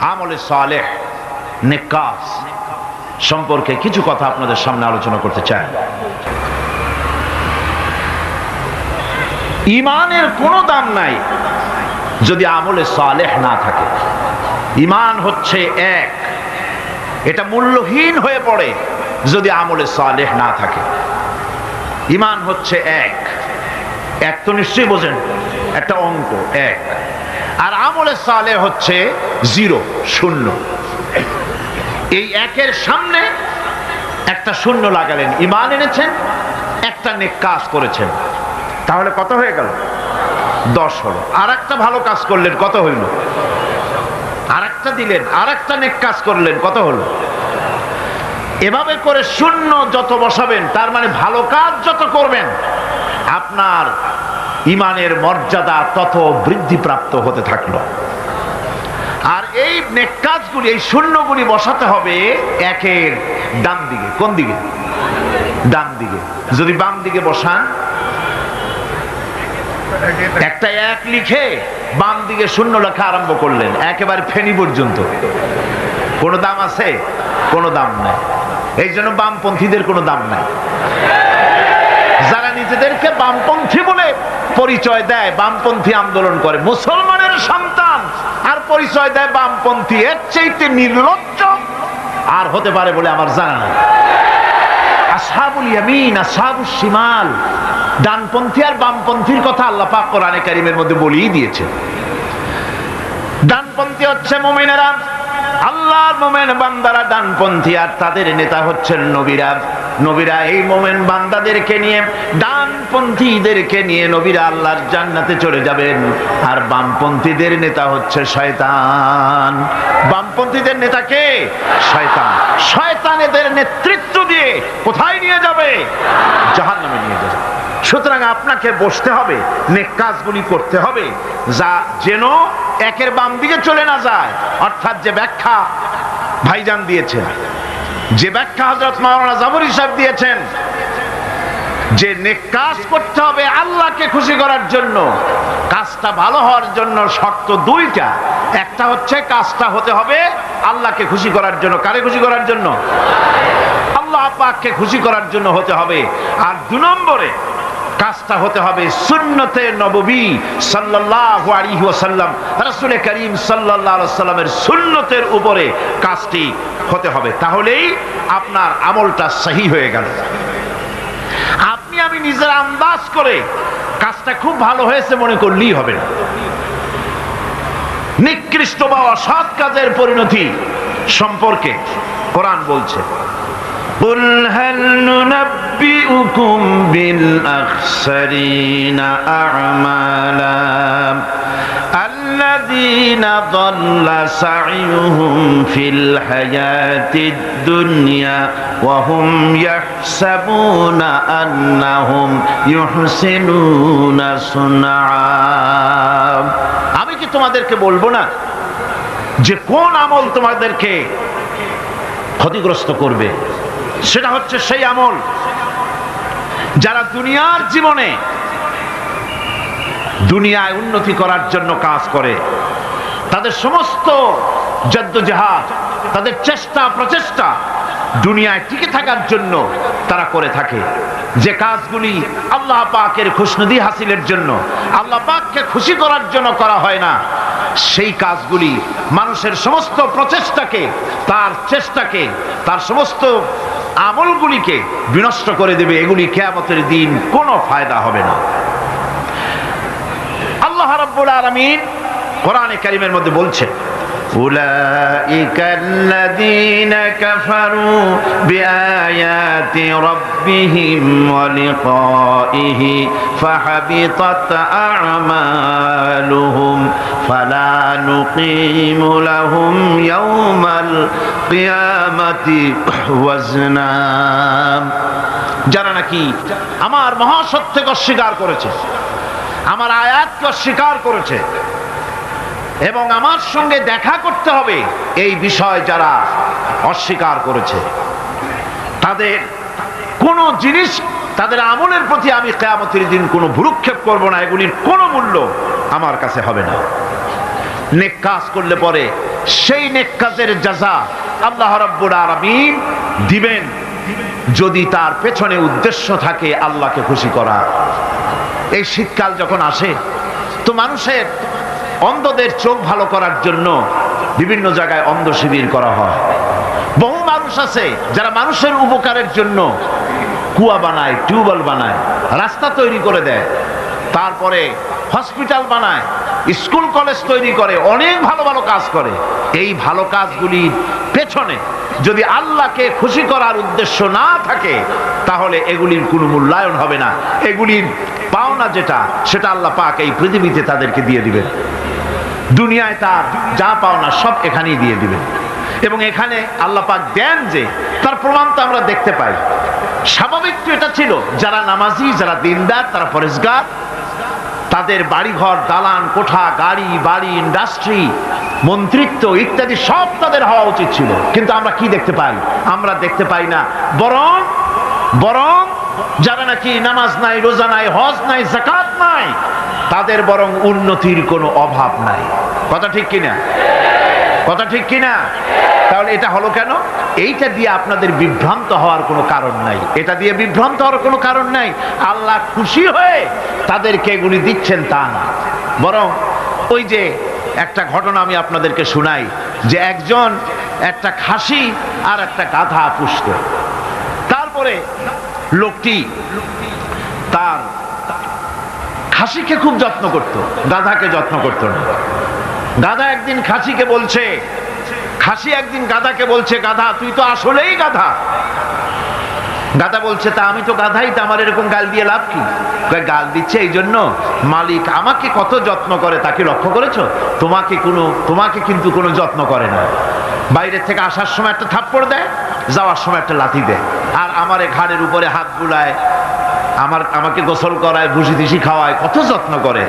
আমলে সালেহ, নেকাস সম্পর্কে কিছু কথা আপনাদের সামনে আলোচনা করতে চাই। ইমানের কোনো দাম নাই যদি আমলে সালেহ না থাকে। ইমান হচ্ছে এক, এটা মূল্যহীন হয়ে পড়ে যদি আমলে সালেহ না থাকে। ইমান হচ্ছে এক এক তো নিশ্চয়ই বোঝেন, একটা অঙ্ক এক। আর আমলে সালে হচ্ছে জিরো, শূন্য। এই একের সামনে একটা শূন্য লাগালেন ইমান এনেছেন, একটা নেক কাজ করেছেন। তাহলে কত হয়ে গেল? দশ হলো। আর একটা ভালো কাজ করলেন, কত হইল? আর একটা দিলেন আর একটা নেক কাজ করলেন, কত হলো? এভাবে করে শূন্য যত বসাবেন, তার মানে ভালো কাজ যত করবেন, আপনার ইমানের মর্যাদা তত বৃদ্ধিপ্রাপ্ত হতে থাকল। আর এই কাজগুলি এই শূন্যগুলি বসাতে হবে একের ডান দিকে। কোন দিকে? ডান দিকে। যদি বাম দিকে বসান, একটা এক লিখে বাম দিকে শূন্য লেখা আরম্ভ করলেন, একেবারে ফেনি পর্যন্ত। কোনো দাম আছে? কোনো দাম নাই। এই জন্য বামপন্থীদের কোনো দাম নাই। যারা নিজেদেরকে বামপন্থী পরিচয় দেয় বামপন্থী আন্দোলন করে। মুসলমানের সন্তান, আর পরিচয় দেয় বামপন্থী। এর চাইতে নির্লজ্জ আর হতে পারে বলে আমার জানা নাই। ডানপন্থী আর বামপন্থীর কথা কারিমের মধ্যে ডানপন্থী হচ্ছে আল্লাহর মোমেন বান্দারা ডানপন্থী, আর তাদের নেতা হচ্ছেন নবীরা। নবীরা এই মোমেন বান্দাদেরকে নিয়ে, ডানপন্থীদেরকে নিয়ে নবীরা আল্লাহর জান্নাতে চলে যাবেন। আর বামপন্থীদের নেতা হচ্ছে শয়তান। বামপন্থীদের নেতা কে? শয়তান। শয়তান এদের নেতৃত্ব দিয়ে কোথায় নিয়ে যাবে? জাহান্নামে নিয়ে যাবে। সুতরাং আপনাকে বসতে হবে, নেক কাজগুলি করতে হবে। যা যেন একের বাম দিকে চলে না যায়, অর্থাৎ যে ব্যাখ্যা ভাইজান দিয়েছেন। যে ব্যাখ্যা হজরত মাওলানা জাফর হিসাব দিয়েছেন, যে কাজ করতে হবে আল্লাহকে খুশি করার জন্য, কাজটা ভালো হওয়ার জন্য শর্ত দুইটা। একটা হচ্ছে কাজটা হতে হবে আল্লাহকে খুশি করার জন্য। কারে খুশি করার জন্য? আল্লাহ পাককে খুশি করার জন্য হতে হবে। আর দু নম্বরে কাজটা হতে হবে সুন্নতে নববী সাল্লাল্লাহু আলাইহি ওয়াসাল্লাম। রাসূল করিম আলাইহি সাল্লামের সুন্নতের উপরে কাজটি হতে হবে। তাহলেই আপনার আমলটা সহি হয়ে গেল। আপনি আমি নিজের আন্দাজ করে কাজটা খুব ভালো হয়েছে মনে করলেই হবে। না নিকৃষ্ট বা অসৎ কাজের পরিণতি সম্পর্কে কোরআন বলছে। قل هل ننبئكم بالأخسرين أعمالا الذين ضل سعيهم في الحياة الدنيا وهم يحسبون أنهم يحسنون صنعا আমি কি তোমাদেরকে বলব না যে কোন আমল তোমাদেরকে ক্ষতিগ্রস্ত করবে সেটা হচ্ছে সেই আমল যারা দুনিয়ার জীবনে দুনিয়ায় উন্নতি করার জন্য কাজ করে, তাদের সমস্ত জদ্দজাহাদ তাদের চেষ্টা, প্রচেষ্টা দুনিয়ায় টিকে থাকার জন্য তারা করে থাকে। যে কাজগুলি আল্লাহ পাকের খুশনদি হাসিলের জন্য, আল্লাহ পাককে খুশি করার জন্য করা হয় না, সেই কাজগুলি মানুষের সমস্ত প্রচেষ্টাকে, তার চেষ্টাকে, তার সমস্ত আমলগুলিকে বিনষ্ট করে দেবে এগুলি কেয়ামতের দিন কোনো ফায়দা হবে না আল্লাহ রাব্বুল আলামিন কোরআনে কারিমের মধ্যে বলছে أولئك الذين كفروا بآيات ربهم ولقائه فحبطت أعمالهم فلا نقيم لهم يوم القيامة وزنا যারা নাকি আমার মহাসত্যকে অস্বীকার করেছে আমার আয়াতকে অস্বীকার করেছে এবং আমার সঙ্গে দেখা করতে হবে এই বিষয় যারা অস্বীকার করেছে তাদের কোনো জিনিস তাদের আমলের প্রতি আমি কেয়ামতের দিন কোনো ভুরুক্ষেপ করব না, এগুলির কোনো মূল্য আমার কাছে হবে না। নেক কাজ করলে পরে সেই নেক কাজের জাযা আল্লাহ রাব্বুল আলামিন দিবেন। যদি তার পেছনে উদ্দেশ্য থাকে আল্লাহকে খুশি করা। এই শীতকাল যখন আসে, তো মানুষের অন্ধদের চোখ ভালো করার জন্য বিভিন্ন জায়গায় অন্ধ শিবির করা হয়। বহু মানুষ আছে যারা মানুষের উপকারের জন্য কুয়া বানায়, টিউবওয়েল বানায়, রাস্তা তৈরি করে দেয়। তারপরে হসপিটাল বানায়, স্কুল, কলেজ তৈরি করে, অনেক ভালো ভালো কাজ করে। এই ভালো কাজগুলির পেছনে যদি আল্লাহকে খুশি করার উদ্দেশ্য না থাকে, তাহলে এগুলির কোনো মূল্যায়ন হবে না। এগুলির পাওনা যেটা, সেটা আল্লাহ পাক এই পৃথিবীতে তাদেরকে দিয়ে দিবেন। দুনিয়ায় তার যা পাওনা সব এখানেই দিয়ে দিবেন। এবং এখানে আল্লাহ পাক দেন যে, তার প্রমাণ তো আমরা দেখতে পাই। স্বাভাবিক তো এটা ছিল, যারা নামাজি, যারা দিনদার, তারা পরেশগার তাদের বাড়িঘর, দালান, কোঠা, গাড়ি, বাড়ি ইন্ডাস্ট্রি মন্ত্রিত্ব ইত্যাদি সব তাদের হওয়া উচিত ছিল। কিন্তু আমরা কি দেখতে পাই? আমরা দেখতে পাই না। বরং বরং যারা নাকি নামাজ নাই, রোজা নাই, হজ নাই জাকাত নাই, তাদের বরং উন্নতির কোনো অভাব নাই। কথা ঠিক কিনা? কথা ঠিক কিনা? তাহলে এটা হলো কেন? এইটা দিয়ে আপনাদের বিভ্রান্ত হওয়ার কোনো কারণ নাই। এটা দিয়ে বিভ্রান্ত হওয়ার কোনো কারণ নাই। আল্লাহ খুশি হয়ে তাদেরকে এগুলি দিচ্ছেন তা না। বরং ওই যে একটা ঘটনা আমি আপনাদেরকে শুনাই, যে একজন একটা খাসি আর একটা গাধা পুষত তারপরে লোকটি তার খাসিকে খুব যত্ন করত, গাধাকে যত্ন করত না। গাধা একদিন খাসিকে বলছে খাসি একদিন গাধাকে বলছে, গাধা, তুই তো আসলেই গাধা। গাধা বলছে, তা আমি তো গাধাই, তা আমার এরকম গাল দিয়ে লাভ কি? গাল দিচ্ছে এই জন্য, মালিক আমাকে কত যত্ন করে তাকে লক্ষ্য করেছ? তোমাকে কোনো, তোমাকে কিন্তু কোনো যত্ন করে না। বাইরে থেকে আসার সময় একটা থাপ্পড় দেয়, যাওয়ার সময় একটা লাথি দেয়। আর আমার ঘাড়ের উপরে হাত বুলায়, আমার, আমাকে গোসল করায় ভুসি দিসি খাওয়ায়, কত যত্ন করে।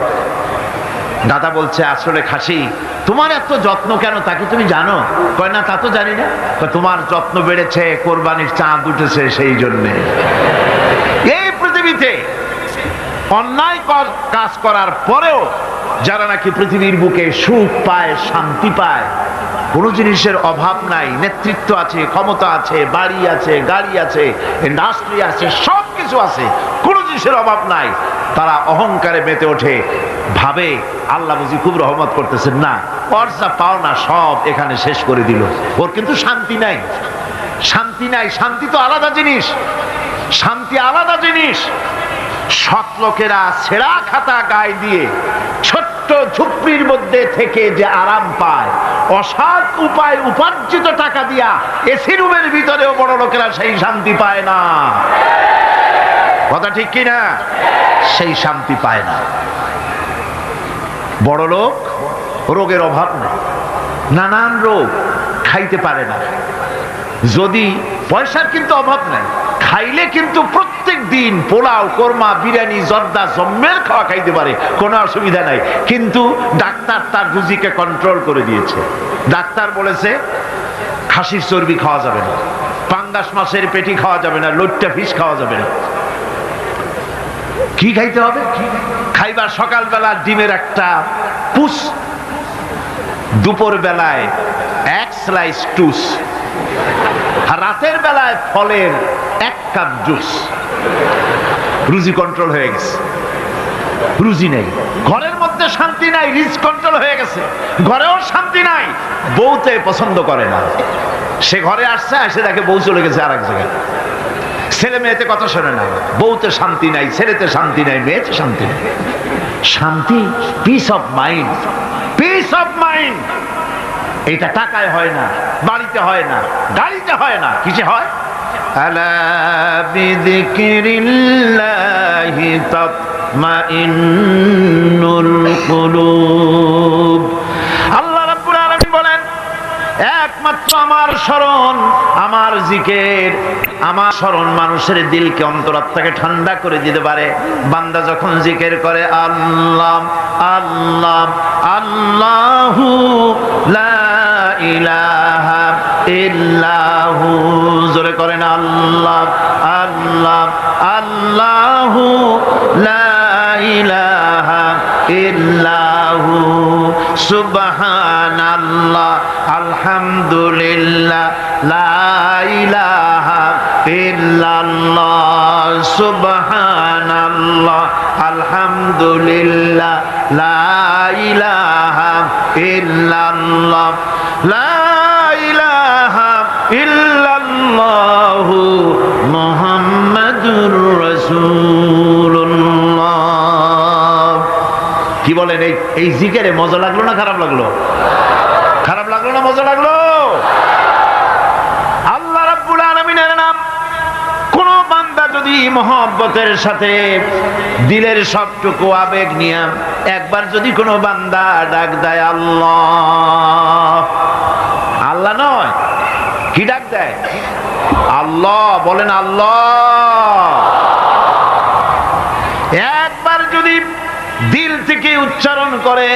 দাদা বলছে, আসলে খাসি তোমার এত যত্ন কেন? তাকে তুমি জানো? কয়, না, তা তো জানি না। তোমার যত্ন বেড়েছে, কোরবানির চাঁদ উঠেছে সেই জন্যে। এই পৃথিবীতে অন্যায় কাজ করার পরেও যারা নাকি পৃথিবীর বুকে সুখ পায়, শান্তি পায়, কোনো জিনিসের অভাব নাই, নেতৃত্ব আছে, ক্ষমতা আছে, বাড়ি আছে, গাড়ি আছে ইন্ডাস্ট্রি আছে সব কিছু আছে, কোনো জিনিসের অভাব নাই। তারা অহংকারে মেতে ওঠে। ভাবে আল্লাহ বুঝি খুব রহমত করতেছেন। না, ওর যা পাওনা সব এখানে শেষ করে দিল। ওর কিন্তু শান্তি নাই। শান্তি নাই। শান্তি তো আলাদা জিনিস। শান্তি আলাদা জিনিস। সৎ লোকেরা ছেঁড়া খাতা গায়ে দিয়ে ছোট্ট ঝুপড়ির মধ্যে থেকে যে আরাম পায় অসৎ উপায় উপার্জিত টাকা দিয়া এসি রুমের ভিতরেও বড় লোকেরা সেই শান্তি পায় না। কথা ঠিক কিনা? সেই শান্তি পায় না। বড় লোক রোগের অভাব নেই নানান রোগ খাইতে পারে না। যদি পয়সার কিন্তু অভাব নাই, খাইলে কিন্তু প্রত্যেক দিন পোলাও, কোরমা, বিরিয়ানি, জর্দা, জম্মের খাওয়া খাইতে পারে, কোনো অসুবিধা নাই। কিন্তু ডাক্তার তার রুজিকে কন্ট্রোল করে দিয়েছে। ডাক্তার বলেছে, খাসির চর্বি খাওয়া যাবে না। পাঙ্গাস মাছের পেটি খাওয়া যাবে না, লোট্টা ফিস খাওয়া যাবে না। কি খাইতে হবে? খাইবার সকালবেলা ডিমের একটা পুষ দুপুর বেলায় এক স্লাইস টুস, আর রাতের বেলায় ফলের এক কাপ জুস রুজি কন্ট্রোল হয়ে গেছে। রুজি নেই। ঘরের মধ্যে শান্তি নাই রিচ কন্ট্রোল হয়ে গেছে। ঘরেও শান্তি নাই। বউতে পছন্দ করে না। সে ঘরে আসছে, এসে দেখে বউ চলে গেছে আর এক জায়গায়। ছেলে মেয়েতে কথা শোনে না। বউতে শান্তি নাই, ছেলেতে শান্তি নাই, মেয়েতে শান্তি নাই। শান্তি peace of mind peace of mind এটা টাকায় হয় না, বাড়িতে হয় না, গাড়িতে হয় না। কিসে হয়? আলা বিযিকরিল্লাহি তাতমাইন্নুল কুলুব। একমাত্র আমার স্মরণ, আমার জিকের, আমার স্মরণ মানুষের দিলকে অন্তরাত্মাকে ঠান্ডা করে দিতে পারে। বান্দা যখন জিকের করে, আল্লাহ আল্লাহ, আল্লাহু লা ইলাহা জোরে করেন, আল্লাহ আল্লাহ, আল্লাহু লা ইলাহা ইল্লাহু। সুবহানাল্লাহ। ইল্লাল্লাহ, সুবহানাল্লাহ, আলহামদুলিল্লাহ, লা ইলাহা ইল্লাল্লাহ, লা ইলাহা ইল্লাল্লাহু কি বলেন, এই এই জিকেরে মজা লাগল না খারাপ লাগল? মজা লাগল? আল্লাহ রাব্বুল আলামিনের নাম। কোন বান্দা যদি মহব্বতের সাথে দিলের সবটুকু আবেগ নিয়ে একবার যদি কোনো বান্দা ডাক দেয়, আল্লাহ। আল্লাহ নয়, কি ডাক দেয়? আল্লাহ, বলেন আল্লাহ। একবার যদি দিল থেকে উচ্চারণ করে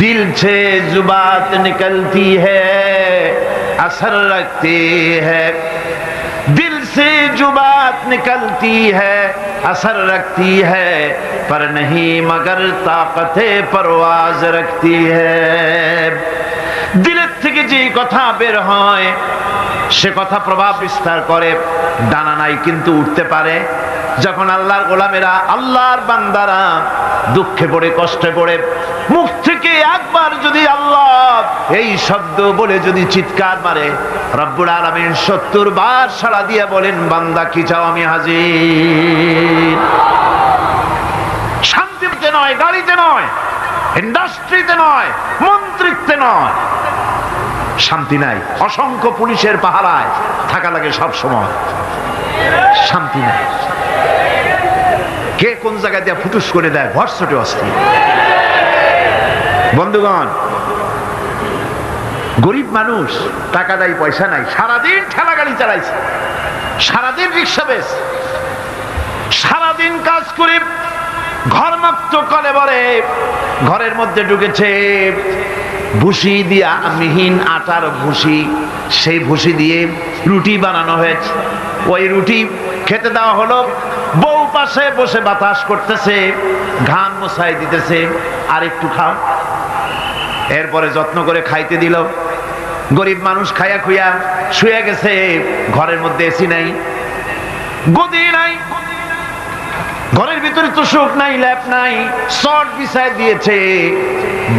দিল সে জুবাত নিকলতি হসর রখতে দিল সে জুবাত নিকলতি হসর রখতি হর নহী মগর তাকত পরওয়াজ রখতি দিলের থেকে যে কথা বের হয়, সে কথা প্রভাব বিস্তার করে, ডানা নাই কিন্তু উঠতে পারে। যখন আল্লাহর গোলামেরা, আল্লাহর বান্দারা দুঃখে পড়ে, কষ্টে পড়ে, মুখ থেকে একবার যদি আল্লাহ এই শব্দ বলে যদি চিৎকার মারে, রব্বুল আলমিন সত্তর বার সাড়া দিয়ে বলেন, বান্দা কি চাও আমি হাজির? শান্তিতে নয়, গাড়িতে নয়, ইন্ডাস্ট্রিতে নয়, মন্ত্রিত্বে নয়। শান্তি নাই, অসংখ্য পুলিশের পাহারায় থাকা লাগে সব সময়। শান্তি নাই। কে কোন জায়গায় দিয়ে ফুটুস করে দেয়, ভরসটে অস্থির। বন্ধুগণ, গরিব মানুষ, টাকা দেয়, পয়সা নাই, সারাদিন ঠেলা গাড়ি চালাইছে, সারাদিন রিক্সা বেশ সারাদিন কাজ করে ঘর মুক্ত করে বলে ঘরের মধ্যে ঢুকেছে ভুসি দিয়া মিহিন আটার ভুসি, সেই ভুসি দিয়ে রুটি বানানো হয়েছে। ওই রুটি খেতে দেওয়া হলো বউ পাশে বসে বাতাস করতেছে, ঘাম মশাই দিতেছে, আর একটু খাও। এরপরে যত্ন করে খাইতে দিল। গরিব মানুষ খাইয়া খুইয়া শুয়ে গেছে, ঘরের মধ্যে এসি নাই, গদি নাই, ঘরের ভিতরে তো সুখ নাই, ল্যাপ নাই শর্ট বিছায় দিয়েছে।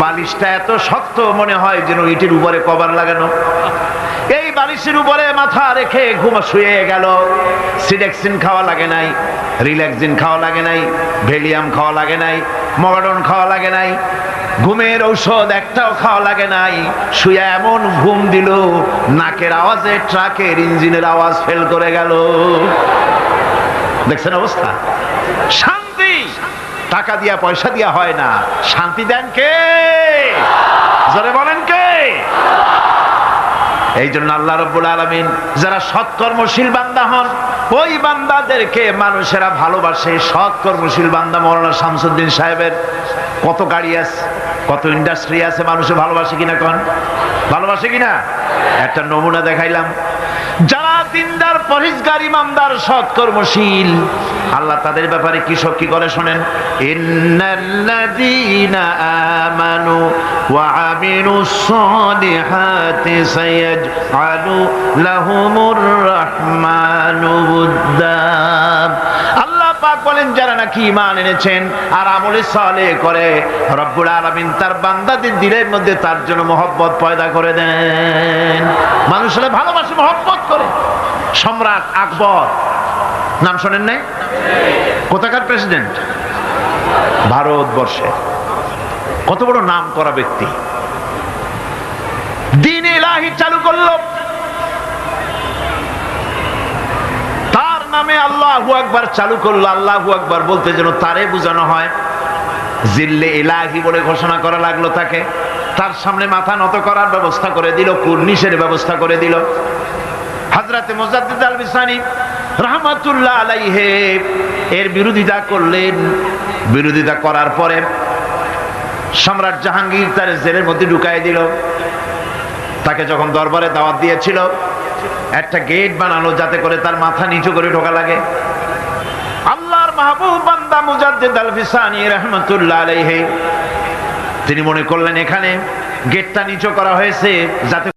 বালিশটা এত শক্ত মনে হয় যেন ইটের উপরে কভার লাগানো। বালিশের উপরে মাথা রেখে ঘুমা শুয়ে গেল। সিডেক্সিন খাওয়া লাগে নাই, রিল্যাক্সিন খাওয়া লাগে নাই, ভেলিয়াম খাওয়া লাগে নাই, মগাডন খাওয়া লাগে নাই, ঘুমের ঔষধ একটাও খাওয়া লাগে নাই। শুয়ে এমন ঘুম দিল, নাকের আওয়াজে ট্রাকের ইঞ্জিনের আওয়াজ ফেল করে গেল। দেখছেন অবস্থা? শান্তি! টাকা দিয়া, পয়সা দিয়া হয় না। শান্তি দেন কে? জোরে বলেন কে? এই জন্য আল্লাহ রব্বুল আলমিন যারা সৎকর্মশীল বান্দা হন, ওই বান্দাদেরকে মানুষেরা ভালোবাসে। সৎকর্মশীল বান্দা মৌলানা শামসুদ্দিন সাহেবের। কত গাড়ি আছে, কত ইন্ডাস্ট্রি আছে, মানুষে ভালোবাসে কিনা কন? ভালোবাসে কিনা? একটা নমুনা দেখাইলাম। যারা দিনদার ইমামদার সৎ কর্মশীল আল্লাহ তাদের ব্যাপারে কি সব কি করে শোনেন? আল্লাহ পাক বলেন, যারা নাকি ঈমান এনেছেন আর আমলে সালে করে, রব্বুল আলামিন তার বান্দাদের দিলের মধ্যে তার জন্য মহব্বত পয়দা করে দেন। মানুষেরা ভালোবাসে, মহব্বত করে। সম্রাট আকবর, নাম শোনেন নাই? কোথাকার প্রেসিডেন্ট? ভারতবর্ষে। কত বড় নাম করা ব্যক্তি। দিন ইলাহি চালু করল তার নামে আল্লাহু আকবার চালু করল, আল্লাহু আকবার বলতে যেন তারে বোঝানো হয়। জিল্লে ইলাহি বলে ঘোষণা করা লাগল তাকে। তার সামনে মাথা নত করার ব্যবস্থা করে দিল, কুর্নিশের ব্যবস্থা করে দিল। হাজরাতে মোজাদ্দিদ আল বিসানি রহমাতুল্লাহ আলাইহে, এর বিরোধিতা করলেন। বিরোধিতা করার পরে সম্রাট জাহাঙ্গীর তার জেলের মধ্যে ঢুকাই দিল। তাকে যখন দরবারে দাওয়াত দিয়েছিল একটা গেট বানালো যাতে করে তার মাথা নিচু করে ঢোকা লাগে। আল্লাহর মাহবুব মুজাদ্দিদ আল ফিসানি তিনি মনে করলেন এখানে গেটটা নিচু করা হয়েছে যাতে